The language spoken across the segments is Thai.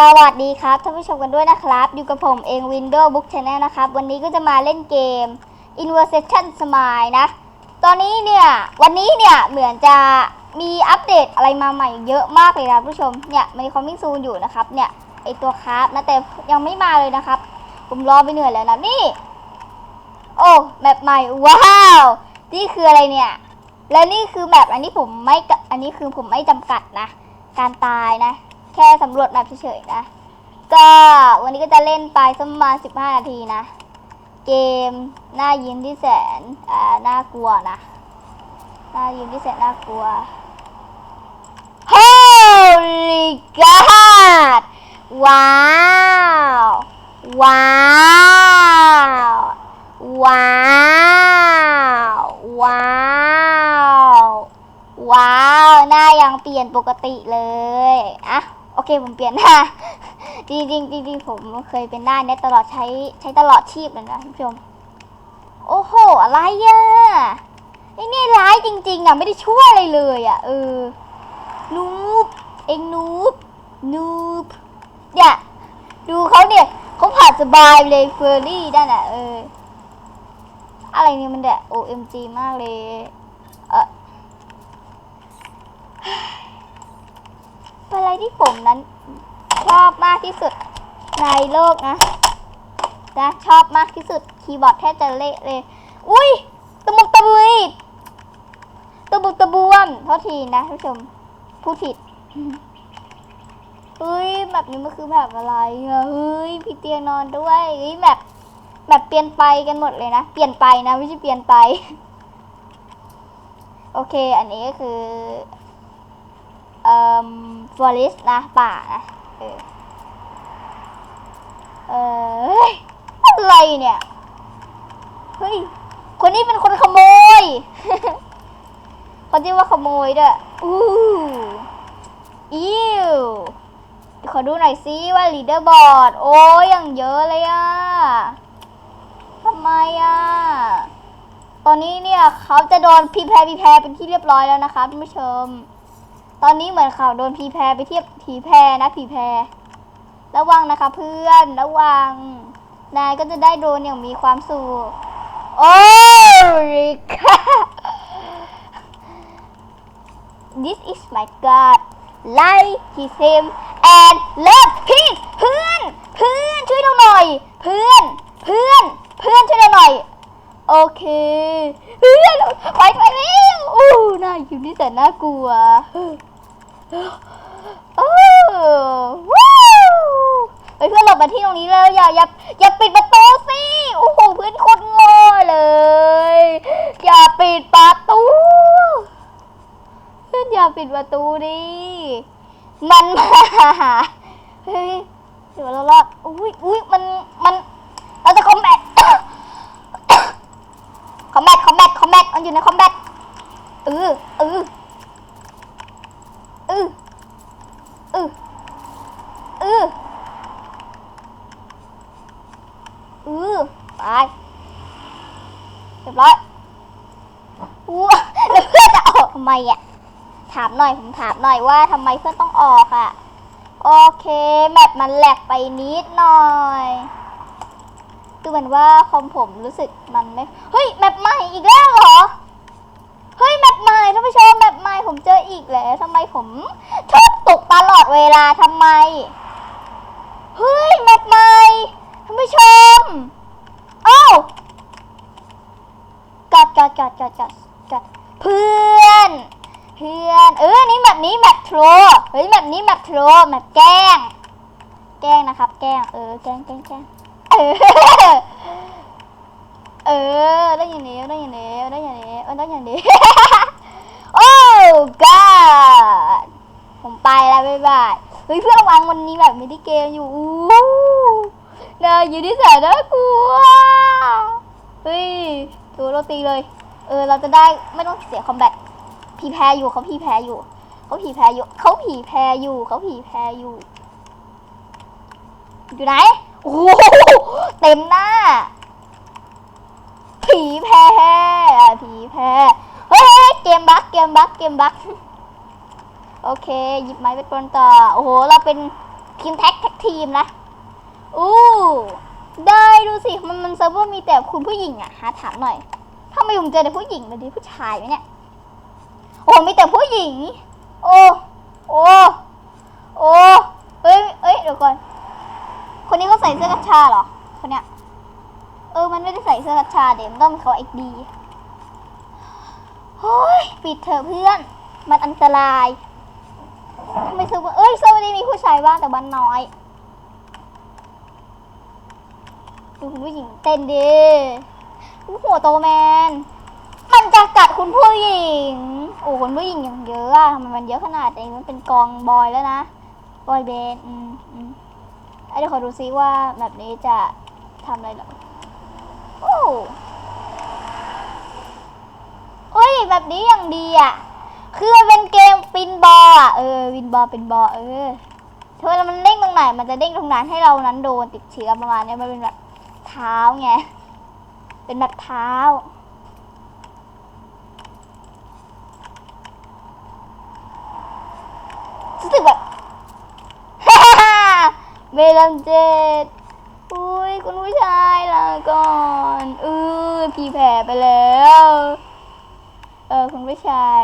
วัสดีครับท่านผู้ชมกันด้วยนะครับ อยู่กับผมเอง Windows Book Channel นะครับ วันนี้ก็จะมาเล่นเกม Inversion Smile นะ ตอนนี้เนี่ย วันนี้เนี่ย เหมือนจะมีอัปเดตอะไรมาใหม่เยอะมากเลยนะท่านผู้ชม เนี่ยมันมีคอมมิ่งซูนอยู่นะครับ เนี่ย ไอตัวคราฟนะแต่ยังไม่มาเลยนะครับ ผมรอไปเหนื่อยแล้วนะ นี่ โอ้แมปใหม่ ว้าว นี่คืออะไรเนี่ย และนี่คือแมปอันนี้ผมไม่กะอันนี้คือผมไม่จำกัดนะ การตายนะ แค่สำรวจแบบเฉยๆนะ ก็วันนี้ก็จะเล่นไปสักประมาณ15 นาทีนะ เกมน่ายิ้มที่แสนอ่าน่ากลัวนะน่ายิ้มที่แสนน่ากลัว Holy God ว้าว ว้าวว้าวว้าวว้าว หน้ายังเปลี่ยนปกติเลยอะ อเคผมเปลี่ยนหน้าจริงจริงจริงผมเคยเป็นหน้เนี้ยตลอดใช้ใช้ตลอดชีพเลยนะท่านผู้ชม โอ้โห อะไรอะไอ้นี่ร้ายจริง ๆอะไม่ได้ช่วยอะไรเลยอะเออนูบเองนูบนูบเนี่ยดูเขาเนี่ยเขาผ่านสบายเลยเฟอร์รี่ได้น่ะเอออะไรเนี่ยมันแบบ OMG มากเลย เออ เป็นอะไร ที่ผมนั้นชอบมากที่สุดในโลกนะนะชอบมากที่สุดคีย์บอร์ดแทบจะเละเลย อุ้ยตะมุกตะบุยตะบุกตะบวมโทษทีนะท่านผู้ชมพูดผิดเฮ้ยแบบนี้มันคือแบบอะไรเฮ้ยพี่เตียงนอนด้วยเฮ้ยแบบแบบเปลี่ยนไปกันหมดเลยนะเปลี่ยนไปนะไม่ใช่เปลี่ยนไป โอเค อันนี้ก็คือ เอ่อฟอริสนะป่านะเออเออเฮ้ยอะไรเนี่ย เฮ้ย คนนี้เป็นคนขโมย คนที่ว่าขโมยด้วยอู้อิวขอดูหน่อยซิว่าลีดเดอร์บอร์ด โอ้ยอย่างเยอะเลยอะทำไมอะตอนนี้เนี่ยเขาจะโดนพีแพรพีแพรเป็นที่เรียบร้อยแล้วนะคะท่านผู้ชม ตอนนี้เหมือนเขาโดนพีแพรไปเทียบผีแพรนะผีแพรระวังนะคะเพื่อนระวัง นายก็จะได้โดนอย่างมีความสุข โอ้ริก This is my God like his him and love his เพื่อนเพื่อนช่วยเราหน่อย เพื่อนเพื่อนเพื่อนช่วยเราหน่อย โอเคเฮ้ยไปไปเร็วอู้น่าอยู่นี่แต่น่ากลัว โอ้ว้าวเฮ้ยเพื่อนหลบมาที่ตรงนี้แล้วอย่าอย่าอย่าปิดประตูสิโอ้โหเพื่อนโคตรโง่เลย อย่าปิดประตู เพื่อนอย่าปิดประตูดิมันมาเฮ้ยเดี๋ยวเราลอดอุ้ยอุ้ยมันมันเราจะคอมแบท คอมแบทคอมแบทคอมแบทมันอยู่ในคอมแบทเออเออเออเออเออเออตายเรียบร้อยอู้แล้วเพื่อนจะออกทำไมอะ ถามหน่อยผมถามหน่อยว่าทำไมเพื่อนต้องออกอะ โอเคแมปมันแหลกไปนิดหน่อยคือเหมือนว่าคอมผมรู้สึกมันไม่ เฮ้ยแมปใหม่อีกแล้วเหรอ เฮ้ยแมปใหม่ท่านผู้ชมแมปใหม่ผมเจออีกแล้วทำไมผมชอบตกตลอดเวลาทำไม เฮ้ยแมปใหม่ท่านผู้ชมอ้าวกดกอดกอดกอดกอดกอดเพื่อน พื่อนเออนี่แบบนี้แบบโทรเฮ้ยแบบนี้แบบโทรแบบแกล้ง แกล้งนะครับ แกล้งเออแกล้งแกล้งแกล้งเออเออได้อย่างนี้ได้อย่างนี้ได้อย่างนี้ได้อย่างนี้โอ้ god ผมไปแล้วบ๊ายบายเฮ้ยเพื่อนระวังวันนี้แบบมินิเกมอยู่อู้น่าอยู่ที่แสนน่ากลัวเฮ้ยดูเราตีเลย เออเราจะได้ไม่ต้องเสียคอมแบท ผีแพ้อยู่เขาผีแพ้อยู่เขาผีแพ้อยู่เขาผีแพ้อยู่เขาผีแพ้อยู่ อยู่ไหนโอ้โหเต็มหน้า ผีแพ้ผีแพ้เฮ้ยเกมบักเกมบักเกมบักโอเค หยิบไม้ไปกลต่อ โอ้โห เราเป็นทีมแท็กแท็กทีมนะ อู้ได้ดูสิ มันมันเซิร์ฟเวอร์มีแต่คุณผู้หญิงอะหาถามหน่อยทำไมผมเจอแต่ผู้หญิงเลยดิผู้ชายไหมเนี่ย อ้มีแต่ผู้หญิง โอ้โอ้โอ้เอ้ยเอ้ยเดี๋ยวก่อน คนนี้เขาใส่เสื้อกัญชาเหรอ คนเนี้ย เออ มันไม่ได้ใส่เสื้อกัญชาเดี๋ยวมันต้องมีเขาเอ็กดีโอ้ย ปิดเถอะเพื่อน มันอันตรายทำไมเซิร์ฟเวอเอ้ยเซิร์วอร์นี้มีผู้ชายบ้างแต่วันน้อย ดูคุณผู้หญิงเต้นดิหัวโตแมน มันจะกัดคุณผู้หญิงโอ้คุณผู้หญิงอย่างเยอะอะทำไมมันเยอะขนาดนี้มันเป็นกองบอยแล้วนะ บอยเบนอืมอืมเดี๋ยวขอดูซิว่าแบบนี้จะทำอะไรหรอโอ้เฮ้ยแบบนี้อย่างดีอะคือมันเป็นเกมปินบอลอะเออวินบอลเป็นบอลเออถ้าเวลามันเด้งตรงไหน มันจะเด้งตรงนั้นให้เรานั้นโดนติดเชื้อประมาณเนี้ยมันเป็นแบบเท้าไง เป็นแบบเท้า รู้สึกแบบ เมลันเจ็ดอุ้ยคุณผู้ชายลาก่อนเออพี่แผ่ไปแล้ว เออคุณผู้ชาย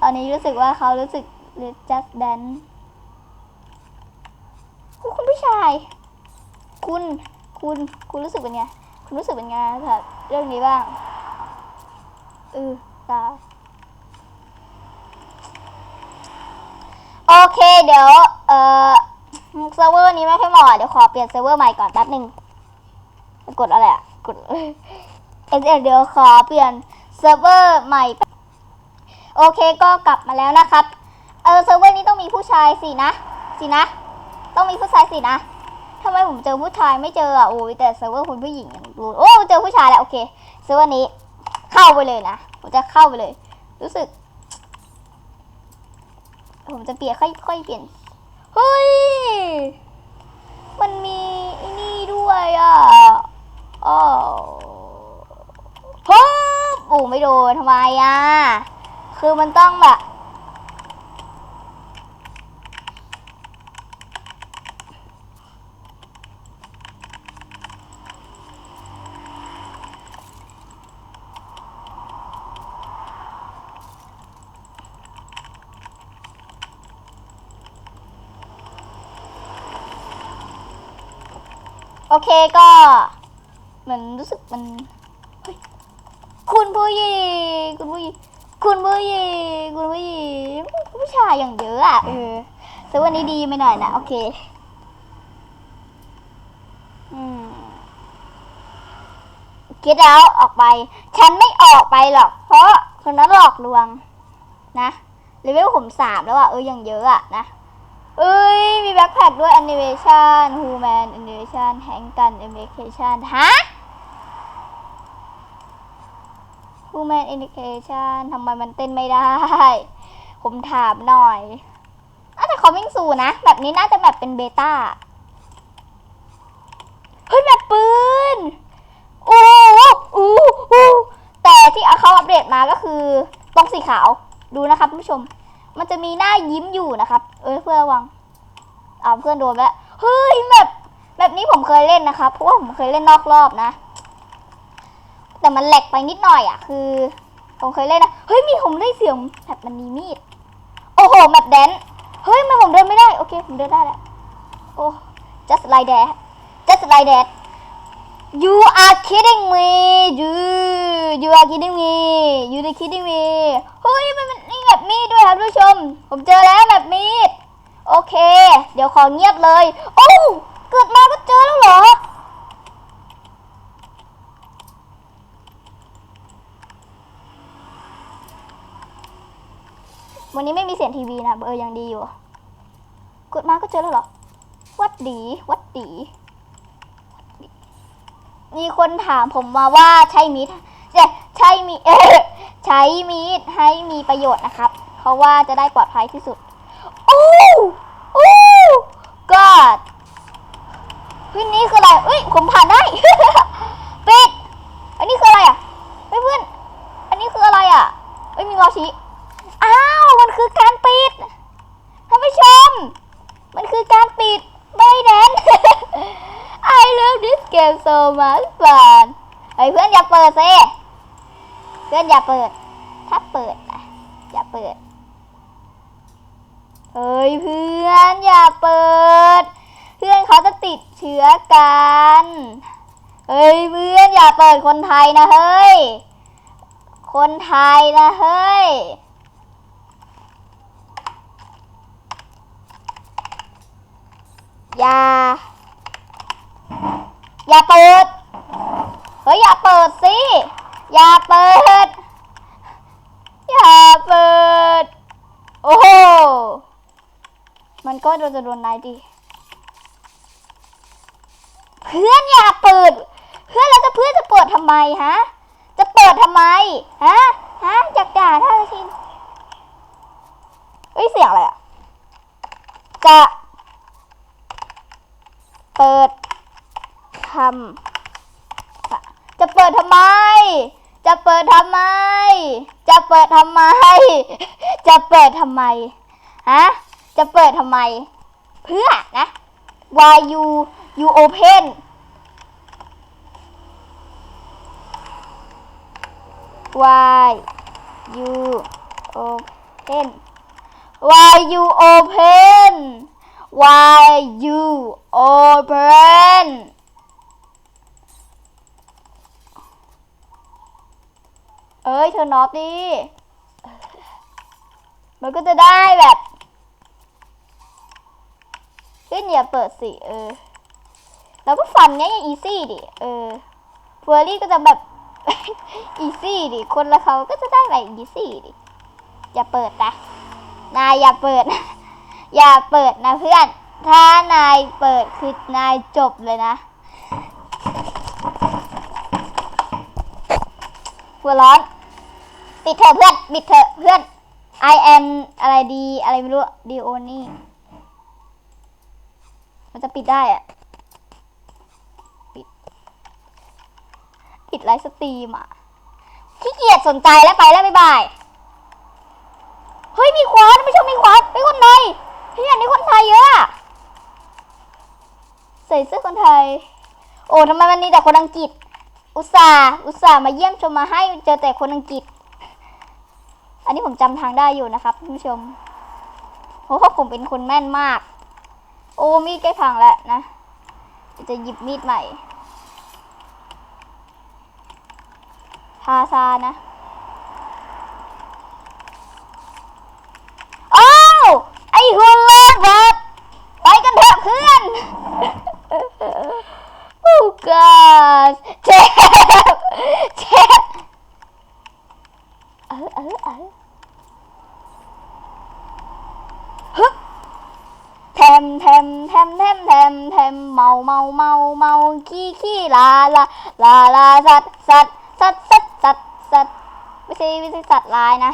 ตอนนี้รู้สึกว่าเขารู้สึก just dance คุณคุณผู้ชาย คุณคุณคุณรู้สึกเป็นไง คุณรู้สึกเป็นไงแบบเรื่องนี้บ้างเออตาโอเคเดี๋ยว เซิร์ฟเวอร์นี้ไม่ค่อยเหมาะเดี๋ยวขอเปลี่ยนเซิร์ฟเวอร์ใหม่ก่อนแป๊บหนึ่งกดอะไรอะ กดเอเเดี๋ยวขอเปลี่ยนเซิร์ฟเวอร์ใหม่ โอเคก็กลับมาแล้วนะครับ เออเซิร์ฟเวอร์นี้ต้องมีผู้ชายสินะ สินะ ต้องมีผู้ชายสินะทำไมผมเจอผู้ชายไม่เจออะโอ้ยแต่เซิร์ฟเวอร์คุณผู้หญิงอย่างรู้โอ้เจอผู้ชายแล้วโอเคเซิร์ฟเวอร์นี้เข้าไปเลยนะผมจะเข้าไปเลย รู้สึก ผมจะเปลี่ยนค่อยค่อยเปลี่ยน เฮ้ย มันมีไอ้นี่ด้วยอะอ๋อฮึบโอ้ไม่โดนทำไมอะ คือมันต้องแบบ เคก็เหมือนรู้สึกมันเฮ้ยคุณผู้หญิงคุณผู้หญิงคุณผู้หญิงคุณผู้หญิงคุณผู้ชายอย่างเยอะอะเออแต่วันนี้ดีไปหน่อยนะ โอเค อืมคิดแล้วออกไป ฉันไม่ออกไปหรอก เพราะคนนั้นหลอกลวง นะเลเวลผมสามแล้วอะ เออยังเยอะอะนะ เอ้ย มีแบ็คแพคด้วย Animation Human Animation แฮงกัน Animation ฮะ Human Animation ทำไมมันเต้นไม่ได้ ผมถามหน่อยน่าจะคอมมิ่งสูนะ แบบนี้น่าจะแบบเป็นเบต้า เฮ้ย แบบปืนอู้อู้อู้แต่ที่เอาเขาอัปเดตมาก็คือตรงสีขาว ดูนะครับผู้ชม มันจะมีหน้ายิ้มอยู่นะครับ เอ้ยเพื่อนระวังเอาเพื่อนโดนไปแล้วเฮ้ยแบบแบบนี้ผมเคยเล่นนะครับเพราะว่าผมเคยเล่นนอกรอบนะ แต่มันแหลกไปนิดหน่อยอะ คือ ผมเคยเล่นนะเฮ้ยมีผมได้เสียงแบบมันมีมีด โอ้โหแบบแดนเฮ้ยมันผมเดินไม่ได้โอเคผมเดินได้แล้วโอ้ just like that just like that you are kidding me you you are kidding me you are kidding me เฮ้ยมันมันนี่ แบบมีดด้วยครับท่านผู้ชม ผมเจอแล้วแบบมีด โอเค เดี๋ยวขอเงียบเลย โอ้เกิดมาก็เจอแล้วเหรอ วันนี้ไม่มีเสียงทีวีนะเบอร์ยังดีอยู่เกิดมาก็เจอแล้วเหรอ วัดดีวัดดี มีคนถามผมมาว่าใช้มีดเอ๊ะใช้มีเอ๊ะ ใช้มีดให้มีประโยชน์นะครับ เพราะว่าจะได้ปลอดภัยที่สุด โอ้โอ้ก็ดวินนี้คืออะไรอุ้ยผมผ่านได้ ปิด อันนี้คืออะไรอะเพื่อนอันนี้คืออะไรอะเอ้ยมีรอชีอ้าว มันคือการปิด ท่านผู้ชม มันคือการปิดไม่แดน I love this game so much fun ไอ้เพื่อนอย่าเปิดสิเพื่อนอย่าเปิด เปิดนะอย่าเปิด เฮ้ยเพื่อนอย่าเปิด เพื่อนเขาจะติดเชื้อกัน เฮ้ยเพื่อนอย่าเปิดคนไทยนะเฮ้ย คนไทยนะเฮ้ยอย่า อย่าเปิด เฮ้ยอย่าเปิดสิ อย่าเปิด เปิด โอ้โห มันก็โดนจะโดนนายดิเพื่อนอย่าเปิด เพื่อนแล้วจะเพื่อนจะเปิดทำไมฮะ จะเปิดทำไมฮะฮะอยากด่าท่านชินเฮ้ยเสียงอะไรอะ จะ เปิดทำจะเปิดทำไม จะเปิดทำไม จะเปิดทำไม จะเปิดทำไม ฮะ จะเปิดทำไม เพื่อนะ why you you open why you open why you open why you open เอ้ เอ้ยเธอนอปดิ มันก็จะได้แบบเล่นอย่าเปิดสิ เออ แล้วก็ฟันเนี้ยยังอีซี่ดิ เออเฟอร์รี่ก็จะแบบอีซี่ดิ คนละเขาก็จะได้แบบอีซี่ดิ อย่าเปิดนะนายอย่าเปิด อย่าเปิดนะเพื่อน ถ้านายเปิดคือนายจบเลยนะ หัวร้อน ปิดเถอะเพื่อน ปิดเถอะเพื่อน I am อะไรดีอะไรไม่รู้ ดีโอนี่ มันจะปิดได้อะปิด ปิดไลฟ์สตรีมอะขี้เกียจสนใจแล้วไปแล้วบ๊ายบาย เฮ้ย มีควานไม่ใช่มีควานเป็นคนไทยพี่อันนี้คนไทยเยอะอะ ใส่เสื้อคนไทย โอ้ทำไมมันมีแต่คนอังกฤษ อุตส่าห์อุตส่าห์มาเยี่ยมชมมาให้เจอแต่คนอังกฤษ อันนี้ผมจำทางได้อยู่นะครับคุณผู้ชมเพราะว่าผมเป็นคนแม่นมาก โอ้มีดใกล้พังแล้วนะจะหยิบมีดใหม่ทาซานะ อ้าวไอ้หุ่นเลิศแบบไปกันเถอะเพื่อน โอ้ god เจ็บเจ็บเออเออเออฮึบแทมแทมแทมแทมแทมแทมเมาเมาเมาเมาขี้ขี้ลาลาลาลาสัตว์สัตว์สัตว์สัตว์สัตว์สัตว์ไม่ใช่ ไม่ใช่สัตว์ลายนะ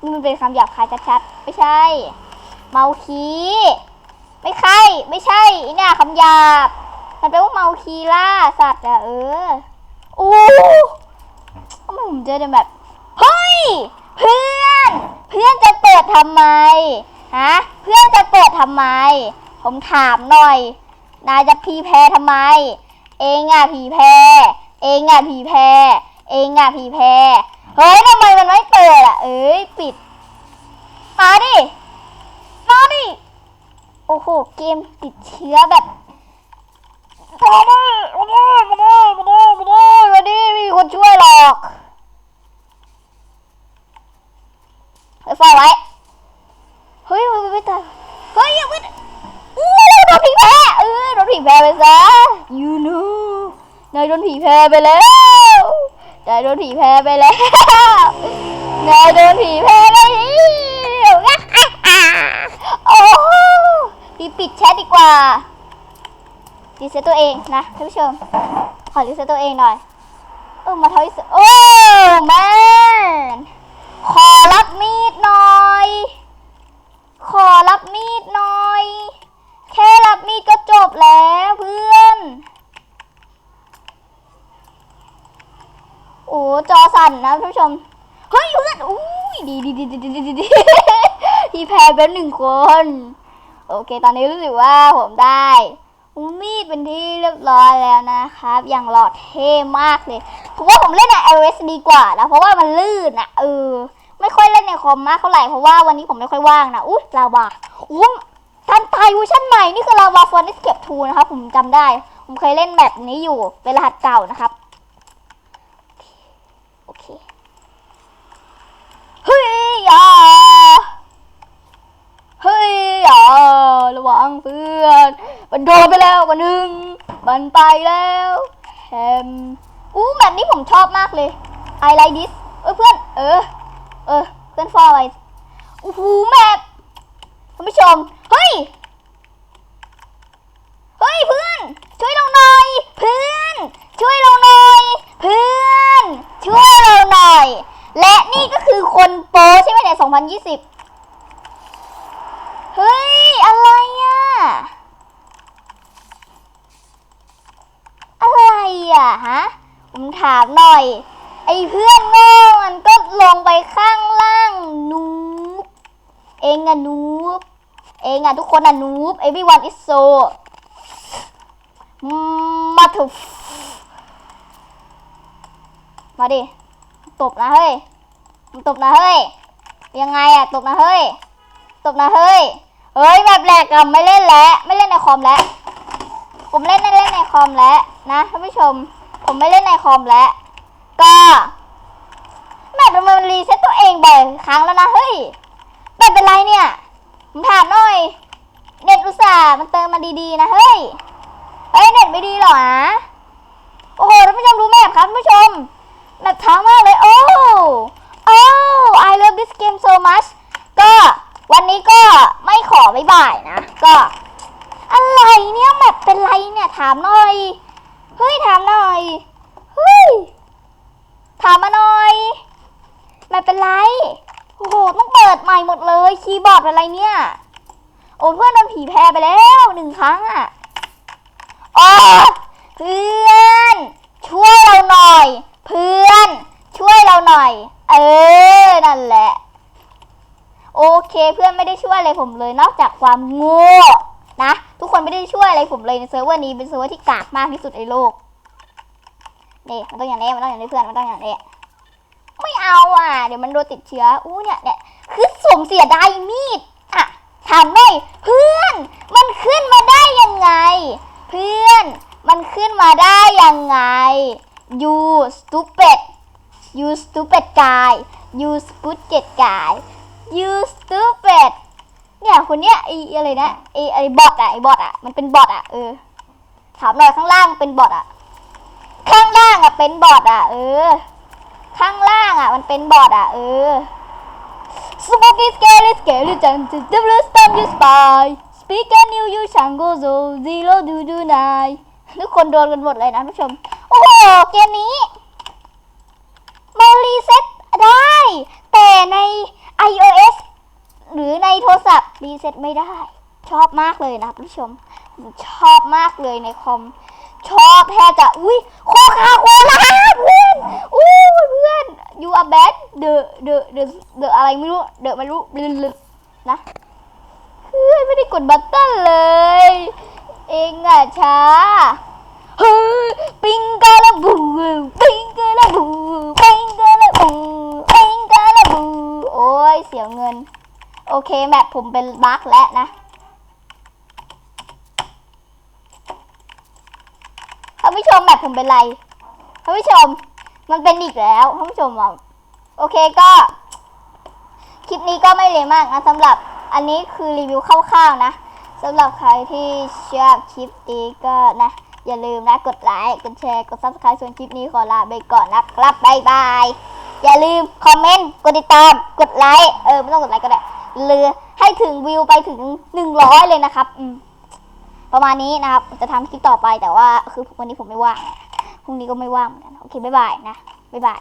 นี่มันเป็นคำหยาบคายชัดๆ ไม่ใช่ เมาคีไม่ใช่ ไม่ใช่ไอเนี่ยคำหยาบ มันแปลว่าเมาคีล่าสัตว์อะเอออู้ทำไมผมเจอแต่แบบ เฮ้ย เพื่อน เพื่อนจะเปิดทำไม ฮะ เพื่อนจะเปิดทำไม ผมถามหน่อย นายจะพีแพรทำไม เองอะพีแพรเองอะพีแพรเองอะพีแพร เฮ้ยทำไมมันไม่เปิดอะเอ้ยปิด มาดิมาดิ โอ้โห เกมติดเชื้อแบบมาดิมาดิมาดิมาดิมาดิมาดิไม่มีคนช่วยหรอกไปเฝ้าไว้ เฮ้ยมันไม่ตายเฮ้ยยังไม่อู้โดนผีแพ้เออโดนผีแพ้ไปซะ you know นายโดนผีแพ้ไปแล้ว นายโดนผีแพ้ไปแล้วนายโดนผีแพ้ไปแล้วโอ้โหพี่ปิดแชทดีกว่ารีเซ็ตตัวเองนะท่านผู้ชม ขอรีเซ็ตตัวเองหน่อย เออมาทำรีเซ็ตโอ้แมนขอรับมีดหน่อย ขอรับมีดหน่อย แค่รับมีดก็จบแล้วเพื่อน โอ้ ลั่นนะท่านผู้ชม เฮ้ยเพื่อนอุ้ยดีดีดีดีดีดีดีพี่แพ้เป็นหนึ่งคน โอเค ตอนนี้รู้สึกว่าผมได้มีดเป็นที่เรียบร้อยแล้วนะครับ อย่างหล่อเท่มากเลยผมว่าผมเล่นใน iOS ดีกว่านะเพราะว่ามันลื่นอะเออ ไม่ค่อยเล่นในคอมมากเท่าไหร่เพราะว่าวันนี้ผมไม่ค่อยว่างนะอุ้ยลาวาอุ้มทันตายเวอร์ชันใหม่นี่คือลาวาฟอนนิสเก็บทูนะครับผมจำได้ ผมเคยเล่นแบบนี้อยู่เป็นรหัสเก่านะครับ โอเค เฮ้ยอย่าเฮ้ยอย่าระวังเพื่อน มัน โดนไปแล้วกว่าหนึ่งมันไปแล้วแฮมอู้แบบนี้ผมชอบมากเลย I like this เออเพื่อน เออ เออ เพื่อนฟอร์ไว้โอ้โหแมปคุณผู้ชม เฮ้ย เฮ้ยเพื่อน ช่วยเราหน่อย เพื่อน ช่วยเราหน่อย เพื่อน ช่วยเราหน่อย และนี่ก็คือคนโปใช่ไหมเนี่ย2020 เฮ้ย อะไรอะ อะไรอะฮะ ผมถามหน่อย ไอ้เพื่อนโง่มันก็ลงไปข้างล่างนูบเองอะนูบเองอะทุกคนอะนูบ everyone is so มาถูกมาดิ ตบนะเฮ้ยตบนะเฮ้ย ยังไงอะตบนะเฮ้ย ตบนะเฮ้ย เฮ้ยแบบแหลกอะไม่เล่นแล้ว ไม่เล่นในคอมแล้ว ผมเล่นในเล่นในคอมแล้วนะท่านผู้ชม ผมไม่เล่นในคอมแล้ว ก็แม่ทำไมมันรีเซ็ตตัวเองบ่อยครั้งแล้วนะ เฮ้ยไม่เป็นไรเนี่ย ผมถามหน่อย เน็ตอุตส่าห์มันเติมมาดีๆนะ เฮ้ย เฮ้ย เน็ตไม่ดีหรอฮะโอ้โหท่านผู้ชมดูแมพครับท่านผู้ชมแมพช้ามากเลย โอ้โอ้ I love this game so much ก็วันนี้ก็ไม่ขอบ๊ายบายนะ ก็ อะไรเนี่ยแมปเป็นไรเนี่ยถามหน่อย เฮ้ยถามหน่อย เฮ้ย ถามมาหน่อยแมปเป็นไร โอ้โห ต้องเปิดใหม่หมดเลย คีย์บอร์ดเป็นไรเนี่ย โอ้เพื่อนโดนผีแพ้ไปแล้วหนึ่งครั้งอะอ๋อเพื่อน ช่วยเราหน่อย เพื่อน ช่วยเราหน่อย เออ นั่นแหละ โอเคเพื่อนไม่ได้ช่วยอะไรผมเลยนอกจากความโง่ นะ ทุกคนไม่ได้ช่วยอะไรผมเลยในเซิร์ฟเวอร์นี้เป็นเซิร์ฟเวอร์ที่กากมากที่สุดในโลกนี่มันต้องอย่างนี้มันต้องอย่างนี้เพื่อนมันต้องอย่างนี้ไม่เอาอะ เดี๋ยวมันโดนติดเชื้ออู้เนี่ยเนี่ยคือสมเสียดายมีดอะถามหน่อยเพื่อน มันขึ้นมาได้ยังไง เพื่อน มันขึ้นมาได้ยังไง you stupid you stupid guy you stupid guy you stupid เนี่ยคนเนี้ยไออะไรนะไอไอบอทอะไอบอทอะมันเป็นบอทอะเออถามหน่อยข้างล่างเป็นบอทอะข้างล่างอะเป็นบอทอะเออ ข้างล่างอะมันเป็นบอทอะเออ Spooky scary scary t a n t the blue stem you spy Speak and you you shango zo zero do do nine ทุกคนโดนกันหมดเลยนะผู้ชม โอ้โห เกมนี้มารีเซ็ตได้ แต่ใน iOS หรือในโทรศัพท์รีเซ็ตไม่ได้ ชอบมากเลยนะครับผู้ชม ชอบมากเลยในคอม ชอบแทบจะอุ้ยโคคาโคลาเพื่อนอู้เพื่อน you are bad the the the the อะไรไม่รู้ the ไม่รู้ลืมๆนะเพื่อนไม่ได้กดบัตเตอร์เลย เองอะช้าเฮ้ยปิงกาลาบูปิงกาลาบูปิงกาลาบูปิงกาลาบูโอ้ยเสียเงิน โอเคแมปผมเป็นบั๊กแล้วนะท่านผู้ชมแมปผมเป็นไรท่านผู้ชมมันเป็นอีกแล้วท่านผู้ชมว่าโอเคก็คลิปนี้ก็ไม่เลยมากนะสำหรับอันนี้คือรีวิวคร่าวๆนะสำหรับใครที่ชอบคลิปนี้ก็นะ อย่าลืมนะกดไลค์กดแชร์กด subscribe ส่วนคลิปนี้ขอลาไปก่อนนะครับบ๊ายบาย อย่าลืมคอมเมนต์ กดติดตาม กดไลค์ เออ ไม่ต้องกดไลค์ก็ได้ หรือให้ถึงวิวไปถึงหนึ่งร้อยเลยนะครับประมาณนี้นะครับ จะทำคลิปต่อไปแต่ว่าคือวันนี้ผมไม่ว่างพรุ่งนี้ก็ไม่ว่างเหมือนกันโอเคบ๊ายบายนะบ๊ายบาย